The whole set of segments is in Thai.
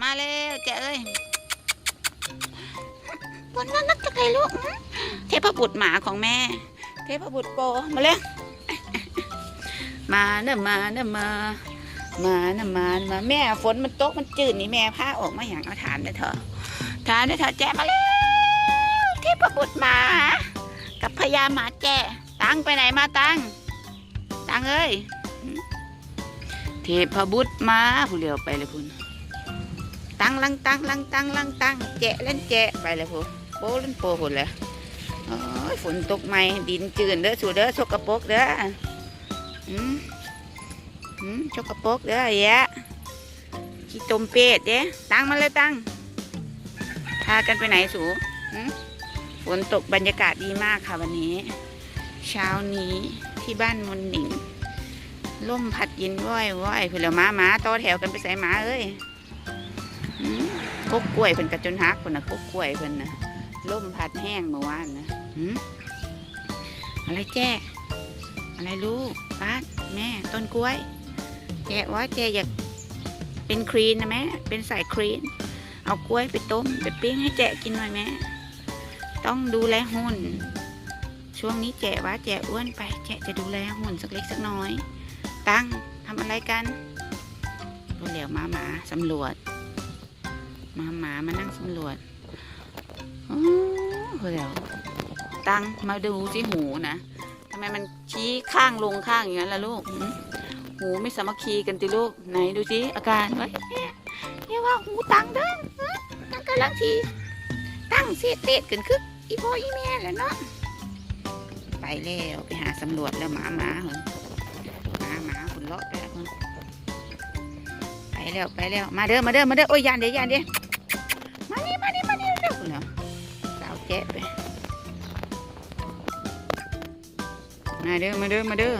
มาเร็วเจ๊เอ้ยบนนั้นนักจะไกลลูกเทพบุตรหมาของแม่ เทพบุตรโปมาเลยมาเนอะมาเนอะมามาเนอะมามาแม่ฝนมันตกมันจืดนี่แม่พาออกมาอย่างเอาถานได้เถอะถานได้เถอะแจ๊มาเร็วเทพบุตรหมา กับพญาหมาแจ้ตังไปไหนมาตังตังเอ้ยเทพบุตรมาผู้เลียวไปเลยคุณ ตังลังตังลังตังลังตังแจะเล่นแจะไปเลยพูโปเล่นโปหุ่นเลยฝนตกไหมดินจืดเด้อสูเด้อสกปรกเด้ออืมอืมสกปรกเด้อแยะขี้ตมเป็ดเด้ตังมาเลยตังพากันไปไหนสูฝนตกบรรยากาศดีมากค่ะวันนี้ เช้านี้ที่บ้านมนหนิงล่มพัดเยินว้อยว้อยเพื่อนละหมาหมาต่อแถวกันไปใส่หมาเอ้ย กกกล้วยเพิ่นกระจนฮักเพิ่นนะกกกล้วยเพิ่นนะล่มพัดแห้งเมื่อวานนะอะไรแจ้อะไรลูกป้าแม่ต้นกล้วย แจ้ว่าแจ้อยากเป็นครีนนะแม่เป็นสายครีน เอากล้วยไปต้มไปปิ้งให้แจ้กินหน่อยแม่ต้องดูแลหุ่น ช่วงนี้แจ้ว่าแจ้อ้วนไป แจ้จะดูแลหุ่นสักเล็กสักน้อย ตั้งทำอะไรกันรู้เหลียวหมาหมาสำรวจ มาหมามานั่งสำรวจโอ้เหลียวตั้งมาดูสิหูนะทำไมมันชี้ข้างลงข้างอย่างนั้นล่ะลูกหมูไม่สามัคคีกันติลูก ไหนดูสิอาการเฮ้ยเนี่ยว่าหูตั้งเด้อตั้งกำลังทีตั้งเสียเตะกันคึกอีพ่ออีแม่แหละเนาะไปแล้วไปหาสำรวจแล้วหมาหมาเหรอหมาหมาหุ่นเลาะไปแล้วไปแล้วไปแล้วมาเด้อมาเด้อมาเด้อโอ้ยยานเดียยานเดีย มาเด้อมาเด้อมาเด้อ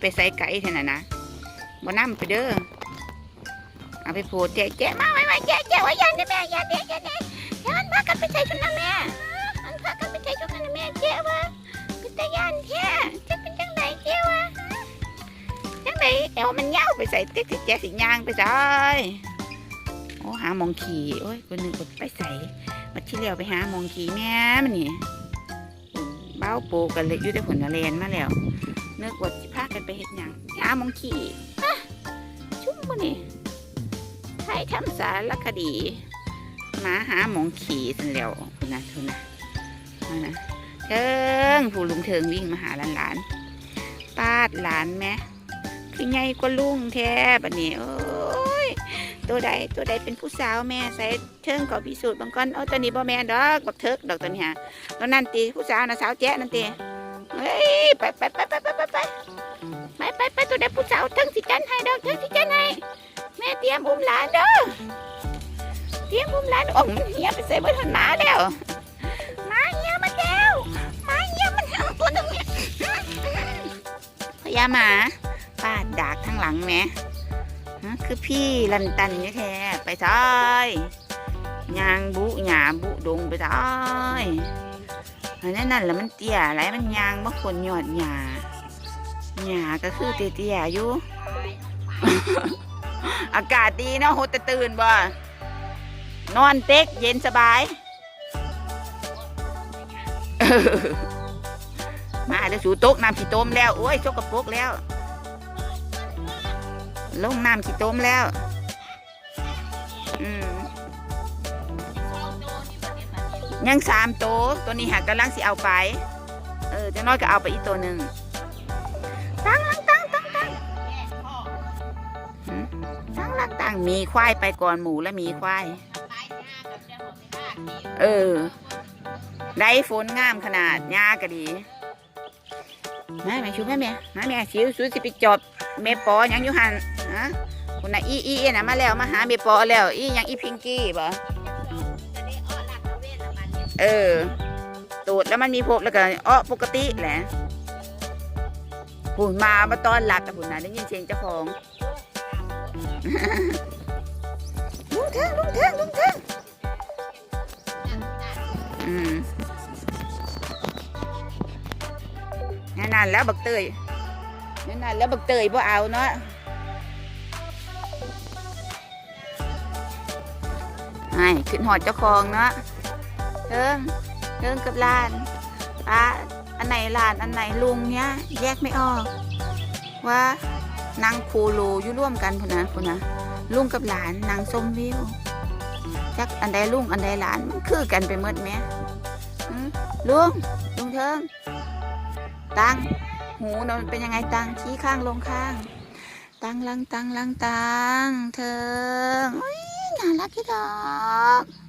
ไปใส่ไก่เท่านั้นนะบ่น้ำไปเด้อเอาไปผล่แจ๊ะแจ๊มาไว้ไว้แจ๊ะแจ๊ะไว้ยานเด้อแม่ยานเด้อยานเด้อยานพากันไปใส่ชุดนั้นแม่มันพากันไปใส่ชุดนั้นแม่แจ๊ะวะเป็นตายานแท้จะเป็นจังไดแจ๊ะวะจังไดเอวมันเงาวไปใส่ติ๊กแจกสิย่างไปใส่โอ้หามองขี่โอ้ยคนหนึ่งกดไปใส่มาที่เลี้ยวไปหามองขี่แม่มันนี่ เบ้าโปกันเลยอยู่แต่ผลละเลนมาแล้วเนื้อกดสิพากันไปเห็ดหยังหามองขี่ฮะชุ่มมันนี่ไทยทำสารคดีหมาหาหมองขี่สันแล้วคุณนะคุณนะนั่นะเทิงผู้ลุงเทิงวิ่งมาหาหลานๆปาดหลานแม่คือใหญ่กว่าลุงแท้บัดนี้โอ้ ตัวใดตัวใดเป็นผู้สาวแม่ใส่เทิงขอพิสูจน์บางก่อนเอาตัวนี้บ่แม่นดอกบักเทิกดอกตัวนี้ฮะตัวนั่นตีผู้สาวนะสาวแจ๊นั่นตีเฮ้ยไปไปไปไปไปไปไปไปไปไปตัวใดผู้สาวเทิงสิจันให้ดอกเทิงสิจันให้แม่เตรียมอุ้มหลานเด้อเตรียมอุ้มหลานอ่องเหียไปใส่เบนหันหมาแล้วหมาเหียมันแล้วหมาเหียมันเอาตัวนึงเนี่ยพญาหมาป้าดากทางหลังแมฮะ คือพี่ลันตันนี่แท้ไปซ้ายยางบุหยาบุดงไปซ้ายอันนั้นนั่นแหละมันเตี้ยอะไรมันยางบางคนหยอดหยาหยาก็คือเตี้ยๆอยู่ อากาศดีเนาะโหแต่ตื่นบ่นอนเต็กเย็นสบาย มาเดี๋ยวสูโต๊ะน้ำขี้ต้มแล้ว โอ้ยชกกระปุกแล้ว ลงน้ำขี้ต้มแล้ว อืมยังสามโตตัวนี้หักกำลังสิเอาไป เออจะน้อยก็เอาไปอีกตัวหนึ่งตั้งลังตั้งตั้งตั้งตั้งลังตั้งมีควายไปก่อนหมูและมีควาย เออ ได้ฝนงามขนาดหญ้าก็ดีแม่แม่ชูแม่แม่มาแม่ชิวสูสิไปจอบเมปอยังอยู่หัน คุณน่ะอีอีน่ะมาแล้วมาหาเมปอแล้ว อียังอีพิงกี้บ่เออตูดแล้วมันมีพบแล้วก็อ้อปกติแหละหุ่นมามาตอนหลับแต่หุ่นน่ะได้ยินเสียงเจ้าของลุงเทิงลุงเทิงลุงเทิงอืมนั่นแล้วบักเตยนั่นนั่นแล้วบักเตยบ่เอาเนาะ ไอ้ขึ้นหอดเจ้าของเนาะเทิงเทิงกับหลานป้าอันไหนหลานอันไหนลุงเนี้ย แยกไม่ออก ว่านั่งคูโลอยู่ร่วมกันพุ่นนะพุ่นนะลุงกับหลานนางส้มวิวจักอันใดลุงอันใดหลานมันคือกันไปหมดไหมลุงลุงเทิงตังหูนะมันเป็นยังไงตังชี้ข้างลงข้าง ตังลังตังลังตังเทิง อุ๊ยน่ารักที่ดอก